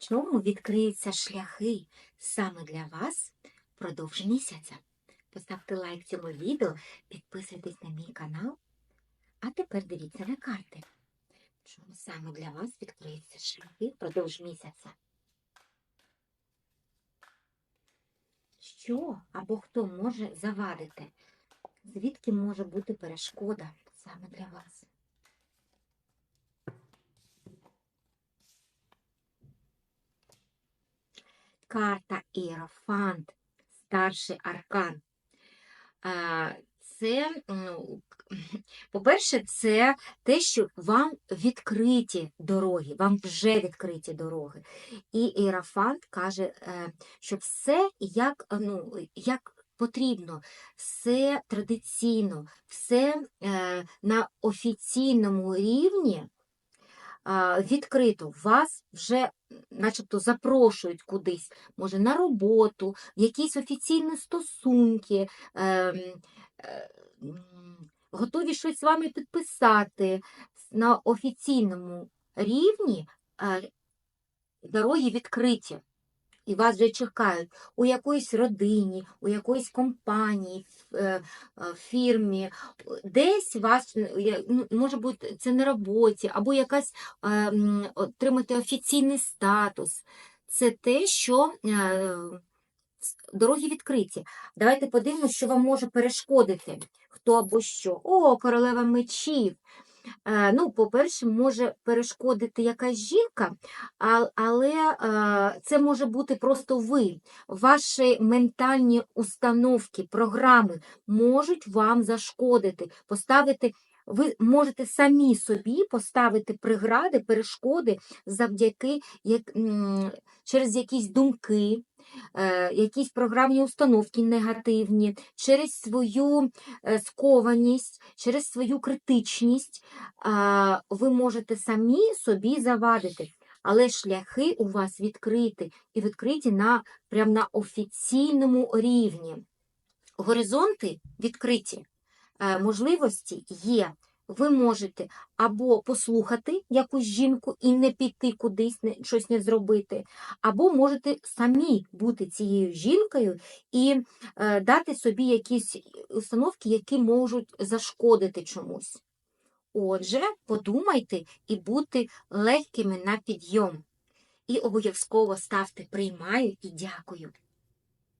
чому відкриються шляхи саме для вас впродовж місяця. Поставте лайк цьому відео, підписуйтесь на мій канал. А тепер дивіться на карти. Чому саме для вас відкриються шляхи впродовж місяця? Що або хто може завадити? Звідки може бути перешкода саме для вас? Карта Іерофант, старший аркан. Це, ну, по-перше, це те, що вам відкриті дороги, вам вже відкриті дороги. І Іерофант каже, е, що все як, ну, як потрібно, все традиційно, все е, на офіційному рівні відкрито. Вас вже начебто запрошують кудись, може на роботу, в якісь офіційні стосунки, ем, е, готові щось з вами підписати. На офіційному рівні е, дороги відкриті. І вас вже чекають у якоїсь родині, у якоїсь компанії, е, е, фірмі, десь вас е, ну, може бути це на роботі, або якась отримати офіційний статус. Це те, що дороги відкриті. Давайте подивимося, що вам може перешкодити. Хто або що. О, королева мечів. Е, Ну, по-перше, може перешкодити якась жінка, але е, це може бути просто ви. Ваші ментальні установки, програми можуть вам зашкодити, поставити. Ви можете самі собі поставити прегради, перешкоди завдяки як, через якісь думки, е, якісь програмні установки негативні, через свою е, скованість, через свою критичність а, ви можете самі собі завадити. Але шляхи у вас відкриті і відкриті на, прям на офіційному рівні. Горизонти відкриті, е, можливості є. Ви можете або послухати якусь жінку і не піти кудись, не, щось не зробити, або можете самі бути цією жінкою і е, дати собі якісь установки, які можуть зашкодити чомусь. Отже, подумайте і бути легкими на підйом. І обов'язково ставте приймаю і дякую.